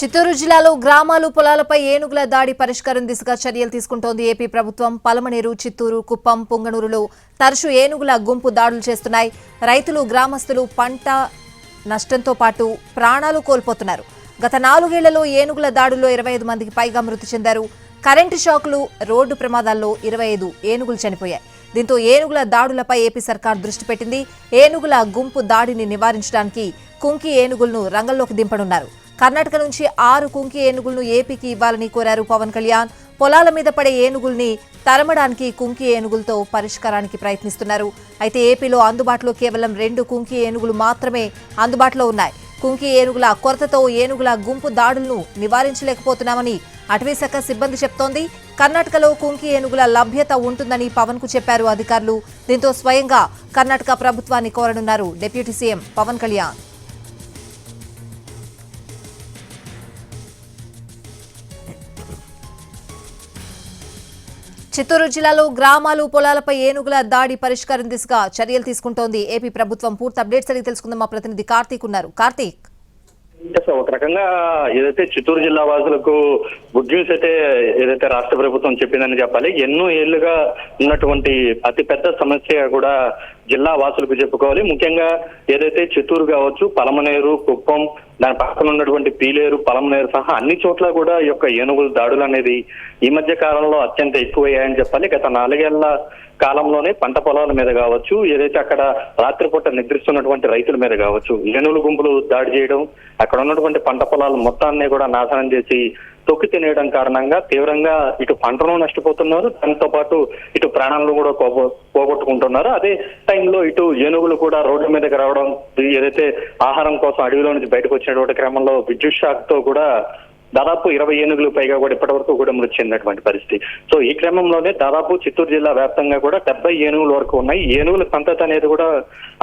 చిత్తూరు జిల్లాలో గ్రామాలు పొలాలపై ఏనుగుల దాడి పరిష్కారం దిశగా చర్యలు తీసుకుంటోంది ఏపీ ప్రభుత్వం. పలమనేరు చిత్తూరు కుప్పం పుంగనూరులో తరచూ ఏనుగుల గుంపు దాడులు చేస్తున్నాయి. రైతులు గ్రామస్తులు పంట నష్టంతో పాటు ప్రాణాలు కోల్పోతున్నారు. గత నాలుగేళ్ళలో ఏనుగుల దాడుల్లో ఇరవై ఐదు మందికి పైగా మృతి చెందారు. కరెంటు షాకులు రోడ్డు ప్రమాదాల్లో ఇరవై ఐదు ఏనుగులు చనిపోయాయి. దీంతో ఏనుగుల దాడులపై ఏపీ సర్కార్ దృష్టి పెట్టింది. ఏనుగుల గుంపు దాడిని నివారించడానికి కుంకి ఏనుగులను రంగంలోకి దింపనున్నారు. కర్ణాటక నుంచి ఆరు కుంకి ఏనుగులను ఏపీకి ఇవ్వాలని కోరారు పవన్ కళ్యాణ్. పొలాల మీద పడే ఏనుగుల్ని తరమడానికి కుంకి ఏనుగులతో పరిష్కారానికి ప్రయత్నిస్తున్నారు. అయితే ఏపీలో అందుబాటులో కేవలం రెండు కుంకి ఏనుగులు మాత్రమే అందుబాటులో ఉన్నాయి. కుంకి ఏనుగుల కొరతతో ఏనుగుల గుంపు దాడులను నివారించలేకపోతున్నామని అటవీశాఖ సిబ్బంది చెప్తోంది. కర్ణాటకలో కుంకి ఏనుగుల లభ్యత ఉంటుందని పవన్కు చెప్పారు అధికారులు. దీంతో స్వయంగా కర్ణాటక ప్రభుత్వాన్ని కోరనున్నారు డిప్యూటీ సీఎం పవన్ కళ్యాణ్. చిత్తూరు జిల్లాలో గ్రామాలు పొలాలపై ఏనుగుల దాడి పరిష్కారం దిశగా చర్యలు తీసుకుంటోంది. ఏపీ ప్రభుత్వం పూర్తి అప్డేట్స్ అడిగి తెలుసుకుందాం. మా ప్రతినిధి కార్తీక్ ఉన్నారు. కార్తీక్. ఒక రకంగా ఏదైతే చిత్తూరు జిల్లా వాసులకు గుడ్ న్యూస్ అయితే ఏదైతే రాష్ట్ర ప్రభుత్వం చెప్పిందని చెప్పాలి ఎన్నో ఏళ్ళుగా ఉన్నటువంటి అతి పెద్ద సమస్య కూడా జిల్లా వాసులకు చెప్పుకోవాలి. ముఖ్యంగా ఏదైతే చిత్తూరు కావచ్చు పలమనేరు కుప్పం దాని పక్కన ఉన్నటువంటి పీలేరు పలమనేరు సహా అన్ని చోట్ల కూడా ఈ యొక్క ఏనుగుల దాడులు అనేది ఈ మధ్య కాలంలో అత్యంత ఎక్కువయ్యాయని చెప్పాలి. గత నాలుగేళ్ళ కాలంలోనే పంట పొలాల మీద కావచ్చు ఏదైతే అక్కడ రాత్రిపూట నిద్రిస్తున్నటువంటి రైతుల మీద కావచ్చు ఏనుగుల గుంపులు దాడి చేయడం అక్కడ ఉన్నటువంటి పంట పొలాలు మొత్తాన్ని కూడా నాశనం చేసి తొక్కి తినేయడం కారణంగా తీవ్రంగా ఇటు పంటను నష్టపోతున్నారు. దాంతో పాటు ఇటు ప్రాణాలను కూడా పోగొట్టుకుంటున్నారు. అదే టైంలో ఇటు ఏనుగులు కూడా రోడ్ల మీదకి రావడం ఏదైతే ఆహారం కోసం అడవిలో నుంచి బయటకు వచ్చినటువంటి క్రమంలో విద్యుత్ షాక్తో కూడా దాదాపు ఇరవై ఏనుగులు పైగా కూడా ఇప్పటి వరకు కూడా మృతి చెందినటువంటి పరిస్థితి. సో ఈ క్రమంలోనే దాదాపు చిత్తూరు జిల్లా వ్యాప్తంగా కూడా డెబ్బై ఏనుగుల వరకు ఉన్నాయి. ఏనుగుల సంతతి అనేది కూడా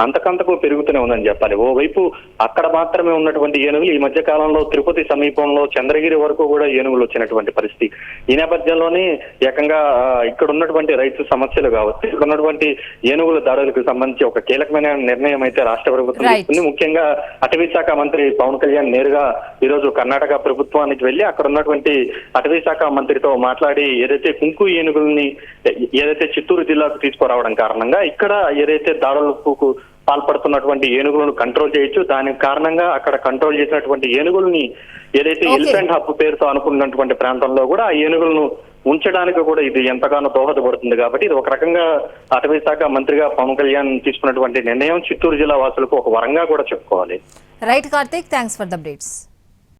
అంతకంతకు పెరుగుతూనే ఉందని చెప్పాలి. ఓవైపు అక్కడ మాత్రమే ఉన్నటువంటి ఏనుగులు ఈ మధ్య కాలంలో తిరుపతి సమీపంలో చంద్రగిరి వరకు కూడా ఏనుగులు వచ్చినటువంటి పరిస్థితి. ఈ నేపథ్యంలోనే ఏకంగా ఇక్కడ ఉన్నటువంటి రైతు సమస్యలు కావచ్చు ఇక్కడ ఉన్నటువంటి ఏనుగుల దాడులకు సంబంధించి ఒక కీలకమైన నిర్ణయం అయితే రాష్ట్ర ప్రభుత్వం. తీసుకుంది. ముఖ్యంగా అటవీ శాఖ మంత్రి పవన్ కళ్యాణ్ నేరుగా ఈ రోజు కర్ణాటక ప్రభుత్వానికి వెళ్ళి అక్కడ ఉన్నటువంటి అటవీ శాఖ మంత్రితో మాట్లాడి ఏదైతే కుంకు ఏనుగుల్ని ఏదైతే చిత్తూరు జిల్లాకు తీసుకురావడం కారణంగా ఇక్కడ ఏదైతే దాడులకు పాల్పడుతున్నటువంటి ఏనుగులను కంట్రోల్ చేయొచ్చు. దానికి కారణంగా అక్కడ కంట్రోల్ చేసినటువంటి ఏనుగుల్ని ఏదైతే. ఎలిఫెంట్ హబ్ పేరుతో అనుకున్నటువంటి ప్రాంతంలో కూడా ఆ ఏనుగులను ఉంచడానికి కూడా ఇది ఎంతగానో దోహదపడుతుంది కాబట్టి ఇది ఒక రకంగా అటవీ శాఖ మంత్రిగా పవన్ కళ్యాణ్ తీసుకున్నటువంటి నిర్ణయం చిత్తూరు జిల్లా వాసులకు ఒక వరంగా కూడా చెప్పుకోవాలి. Right Karthik thanks for the updates